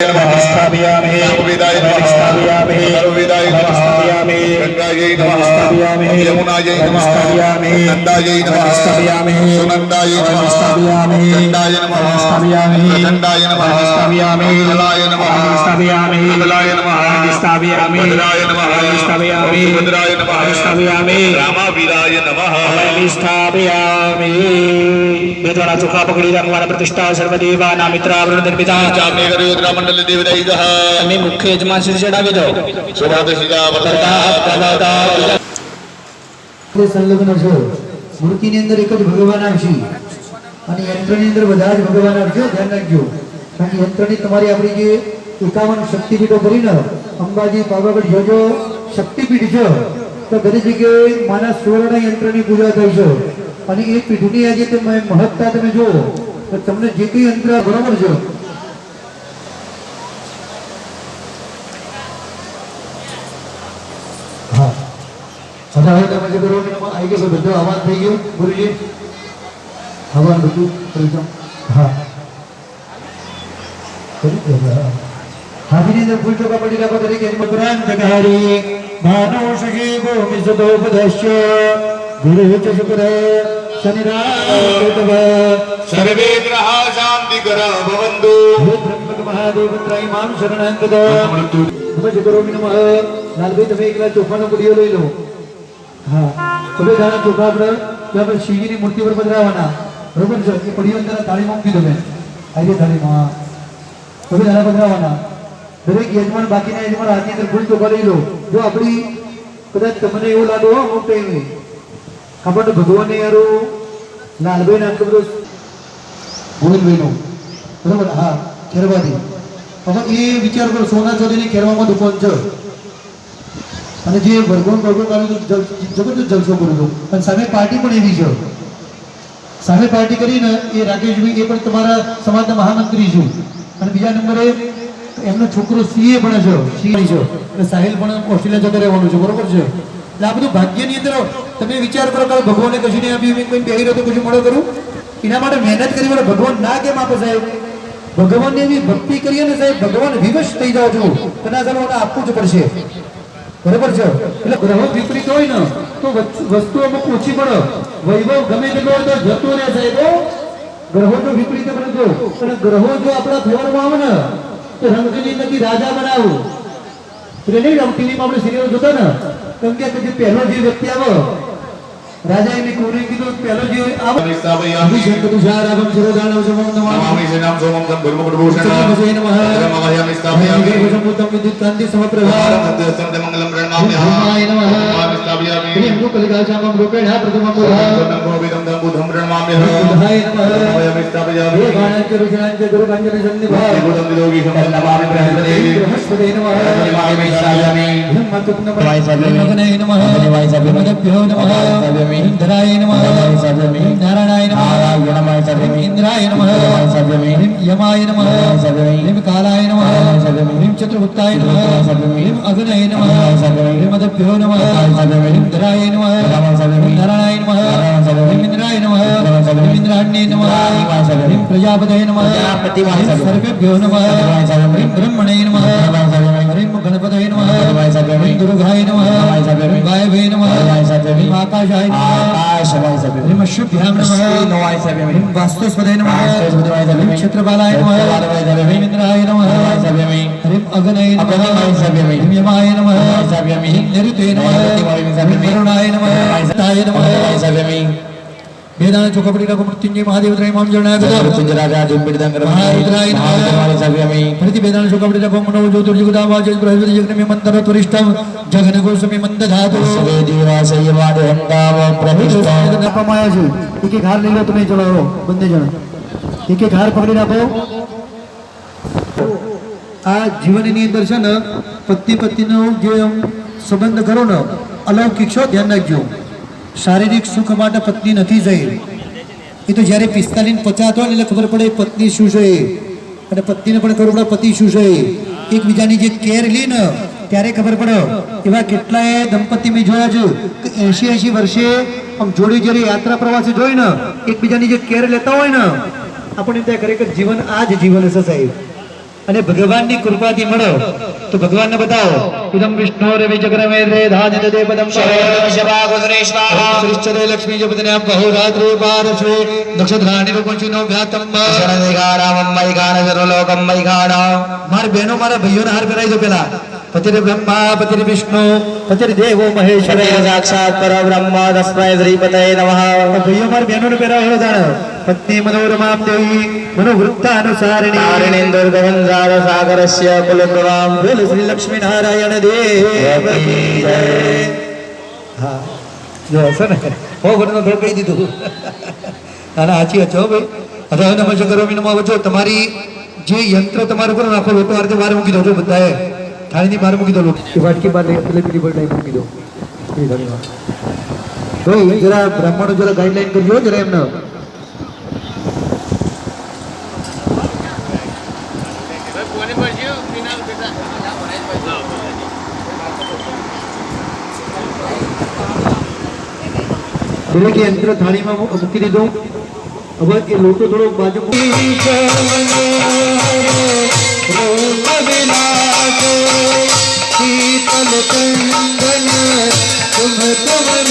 स्थापयामि सर्ववेदाय नमः स्थापयामि सर्ववेदाय नमः स्थापयामि गंगायै नमः स्थापयामि यमुनायै नमः स्थापयामि नन्दायै नमः स्थापयामि सुनन्दायै नमः स्थापयामि चण्डाय नमः स्थापयामि प्रचण्डाय नमः स्थापयामि मंगलाय नमः स्थापयामि मंगलाय नमः स्थापयामि भद्राय नमः स्थापयामि भद्राय नमः स्थापयामि रामावीराय नमः स्थापयामि वेदोना चुका पकडी रंगवाना प्रतिष्ठा सर्व देवाना मित्रावरण निर्मिता जामनेगर योद्रा मंडल देवदायिकः તમે મુખ્ય યજમાન શ્રી ચડાવી દો सुधादशिला પ્રતાપ પ્રદાતા તે સંલગ્ન છે મૂર્તિની અંદર એક જ ભગવાન આવશે અને યંત્રની અંદર બધા જ ભગવાન આપજો ધ્યાન રાખજો. કારણ કે યંત્રની તમારી આપણી જે એકાવન શક્તિપીઠો ભરીને અંબાજી, પાવાગઢ, જોજો, શક્તિપીઠ છે. તો ઘણી જગ્યાએ માના સુવર્ણ યંત્રની પૂજા થઈ છે. અને એ પીઠની આજે તમે મહત્તા તમે જુઓ, તો તમને જે કંઈ યંત્ર બરોબર છે. હા. હવે તમે જે કરો આવી ગયો, બધો અવાજ થઈ ગયો. ગુરુજી હવન બધું પ્રથમ હા. હાથની અંદર ફૂલ ચોખા પડી રાખો તરીકે ઉપરાંત ઘારી માનુષી ભૂમિ સદોપદશ્ય ગુરુ ચ શુક્ર શનિ રામ સર્વે ગ્રહા શાંતિ કર ભવંતુ બ્રહ્મક મહાદેવ પુત્રાય મામ શરણાંગ દો નમઃ. કરોમિ નમઃ લાલભાઈ તમે એકલા ચોખાનો કુડિયો લઈ લો. હા. તમે જાણો ચોખા આપણે ત્યાં પર શિવજીની મૂર્તિ પર પધરાવાના. બરોબર છે. એ પડીઓ અંદર તાળીમાં મૂકી દો બેન. આવી તાળીમાં. તમે દાણા પધરાવવાના દરેક યજમાન બાકીના યજમાન હાથની અંદર ભૂલ તો કરી લો. જો આપણી કદાચ તમને એવું લાગે હો અમુક ટાઈમે આપણને ભગવાનને યારો. લાલભાઈ નામ બધું ગોવિંદભાઈનું બરાબર? હા ખેરવાથી હવે એ વિચાર કરો, સોના ચોધરીની ખેરવામાં દુકાન છે. અને જે ભરગોન ભરગોન કરે તો જબરદસ્ત જલસો કરું છું અને સામે પાર્ટી પણ એવી છે. સામે પાર્ટી કરીને એ રાકેશભાઈ, એ પણ તમારા સમાજના મહામંત્રી છે. અને બીજા નંબરે એમનો છોકરો સીએ પણ છે, સીએ છે. અને સાહિલ પણ ઓસ્ટ્રેલિયા જતો રહેવાનું છે, બરોબર છે? એટલે આ બધું ભાગ્યની અંદર તમે વિચાર કરો કાલે ભગવાને કશું નહીં આપ્યું કોઈ બેહી રહ્યો તો કશું મળો કરું એના માટે મહેનત કરી મને ભગવાન ના કેમ આપે સાહેબ? ભગવાનની એવી ભક્તિ કરીએ ને સાહેબ, ભગવાન વિવશ થઈ જાઓ છો. તેના ચાલો આપવું જ પડશે. બરોબર છે? એટલે ગ્રહો વિપરીત હોય ને તો વસ્તુ અમુક ઓછી પડે. વૈભવ ગમે તેટલો હોય તો જતો રહે સાહેબો. ગ્રહોનો વિપરીત બનજો અને ગ્રહો જો આપણા ફેવરમાં આવે ને તો રંગની નથી રાજા બનાવું. એટલે નહીં આમ ટીવીમાં આપણે સિરિયલ જોતા ને? કેમ કે પછી પહેલો જે વ્યક્તિ આવે રાજા એને કોને કીધું પહેલો જે આવે. અભિ શંકરુ શાહ રાગમ સરો જાણવ સમમ નમામિ સે નામ સમમ તમ બ્રહ્મ પ્રભૂષણ નમઃ નમઃ યામિ સ્થાપયામિ ભુજમ ઉત્તમ વિદ્યુત કાંતિ સમપ્રભા બ્રહ્માય નમઃ. બ્રહ્મ કલિકાચામમ રૂપેણ પ્રથમમ બુધાય નમઃ. प्रजापति गणांचरु गणांचरु गणांचरु भूतं विलोकी समं नमामि बृहस्पते बृहस्पते नमः नमामि सायामि ब्रह्मतुप्न वाय सर्वमे नमः वाय सर्वमे नभ्यो नमः सर्वमे इन्द्राय नमः वाय सर्वमे नारायणाय नमः गुणमाय सर्वमे इन्द्राय नमः वाय सर्वमे यमाय नमः सर्वमे कालाय नमः सर्वमे चतुर्भुक्ताय नमः सर्वमे अग्नये नमः सर्वमे मदभ्यो नमः सर्वमे इन्द्राय नमः सर्वमे नारायणाय नमः सर्वमे ઇન્દ્રાય નમઃ ઇન્દ્રાણ્ય નમઃ હ્રીમ પ્રજાપતય નમઃ હ્રીમ સર્વેભ્યો નમઃ હ્રીમ બ્રહ્મણે નમઃ હ્રીમ ગણપતય નમઃ હ્રીમ દુર્ગાય નમઃ હ્રીમ વાયવે નમઃ હ્રીમ આકાશાય નમઃ હ્રીમ અશ્વભ્યામ નમઃ હ્રીમ વાસ્તુસ્પદય નમઃ હ્રીમ ક્ષેત્રપાલાય નમઃ હ્રીમ ઇન્દ્રાય નમઃ છે એક એક હાર લઈ લો તમે બંને જણા એક એક હાર પકડી આ જીવનની અંદર છે ને પતિ પત્નીનો જે સંબંધ કરો ને અલૌકિક છો ધ્યાન રાખજો શારીરિક સુખ માટે પત્ની નથી જઈ એ તો જ્યારે પિસ્તાલીસ પચાસ હોય એટલે ખબર પડે પત્ની શું છે. અને પત્નીને પણ ખબર પડે પતિ શું છે. એકબીજાની જે કેર લે ને, ત્યારે ખબર પડે. એવા કેટલાય દંપતી મેં જોયા છે કે એસી એસી વર્ષે આમ જોડી જોડી યાત્રા પ્રવાસે જોઈ ને, એકબીજાની જે કેર લેતા હોય ને, આપણને ત્યાં ખરેખર જીવન આ જ જીવન હશે સાહેબ. અને ભગવાનની કૃપાથી મળો તો ભગવાનને બતાવો. ઇદમ વિષ્ણુ રવિ વિજગ્રમે રે ધાન દે પદમ શ્રીશ્ચરે લક્ષ્મી જપતને બહુ રાત્રે પારશ્વે નક્ષત્રાણી રૂપંચિનો વ્યાતમ મારી બહેનો મારા ભાઈઓને હાર પહેરાવી દો પેલા પતિરે બ્રહ્મા પતિરે વિષ્ણુ પતિરે દેવો મહેશ્વર સાક્ષાત પરબ્રહ્મ તસ્મૈ શ્રીપતય નમઃ ભાઈઓ મારી બહેનોને પહેરાવેલો જાણે પત્ની મનોરમા દેવી મનોવૃત્તાનુસારિણી નારિણેન્દુર્ગવંજાર સાગરસ્ય કુલપ્રવામ બોલો શ્રી લક્ષ્મી નારાયણ દેવ કી જય. હા જો હશે ને હો ઘરનો થોડું કહી દીધું અને સાચી વાત છે ભાઈ અથવા નમસ્કાર શંકરો નમઃ વચો તમારી જે યંત્ર તમારું કરો નાખો લોટો આરતે વાર મૂકી દો છો બધાએ થાળીની બહાર મૂકી દો લોકો વાટકી બહાર લઈ પેલી પેલી બહાર મૂકી દો એ ઘણી વાર જરા બ્રાહ્મણો જરા ગાઈડલાઈન કરજો જરા એમને દરેક યંત્ર થાળીમાં મૂકી દીધું હવે એ લોટો થોડો બાજુ શીતલ કંદન તુમ તુમ